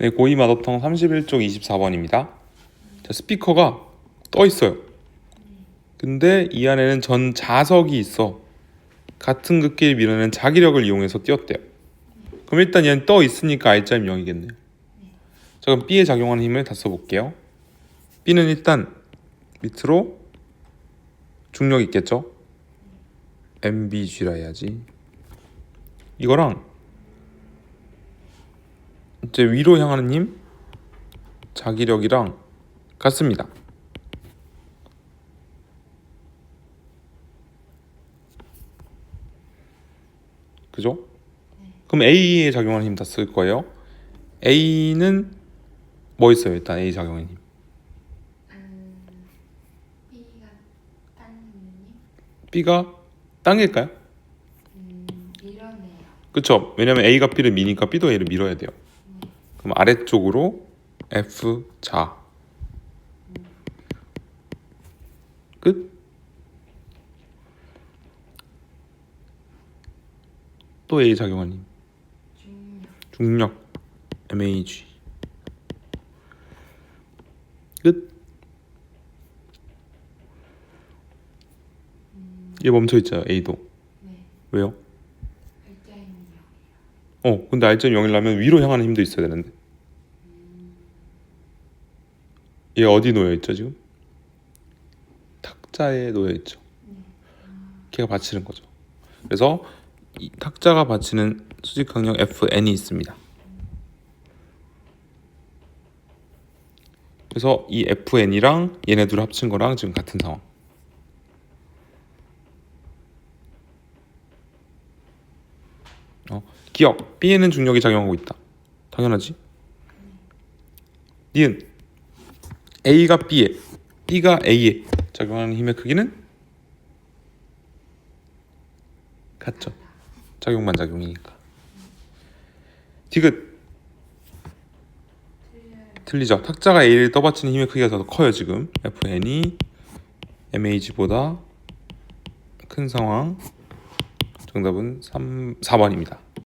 네, 고이 마더텅 31쪽 24번입니다. 자, 스피커가 떠 있어요. 근데 이 안에는 전 자석이 있어. 같은 극끼리 밀어내는 자기력을 이용해서 띄었대요. 그럼 일단 얘는 떠 있으니까 R자임 0이겠네요. 자, 그럼 B에 작용하는 힘을 다 써볼게요. B는 일단 밑으로 중력 있겠죠? MBG라 해야지. 이거랑 이제 위로 향하는 힘 자기력이랑 같습니다. 그죠? 그럼 A에 작용하는 힘 다 쓸 거예요. A는 뭐 있어요? 일단 A 작용하는 힘. 음, B가 밀어내요. 그쵸? 왜냐면 A가 B를 미니까 B도 A를 밀어야 돼요. 그럼 아래쪽으로 F 자 끝? 또 A 작용하니 중력. MAG 끝? 얘 멈춰 있죠 A도 네. 왜요? 어 근데 R점 0이라면 위로 향하는 힘도 있어야 되는데. 얘 어디 놓여 있죠 지금? 탁자에 놓여 있죠. 걔가 받치는 거죠. 그래서 이 탁자가 받치는 수직 강력 Fn이 있습니다. 그래서 이 Fn이랑 얘네 둘 합친 거랑 지금 같은 상황 어, 기억 B에는 중력이 작용하고 있다. 당연하지. 니은 A가 B에 B가 A에 작용하는 힘의 크기는 같죠. 작용만 작용이니까. 디귿. 틀리죠. 탁자가 A를 떠받치는 힘의 크기가 더 커요 지금. FN이 MAG보다 큰 상황 정답은 3, 4번입니다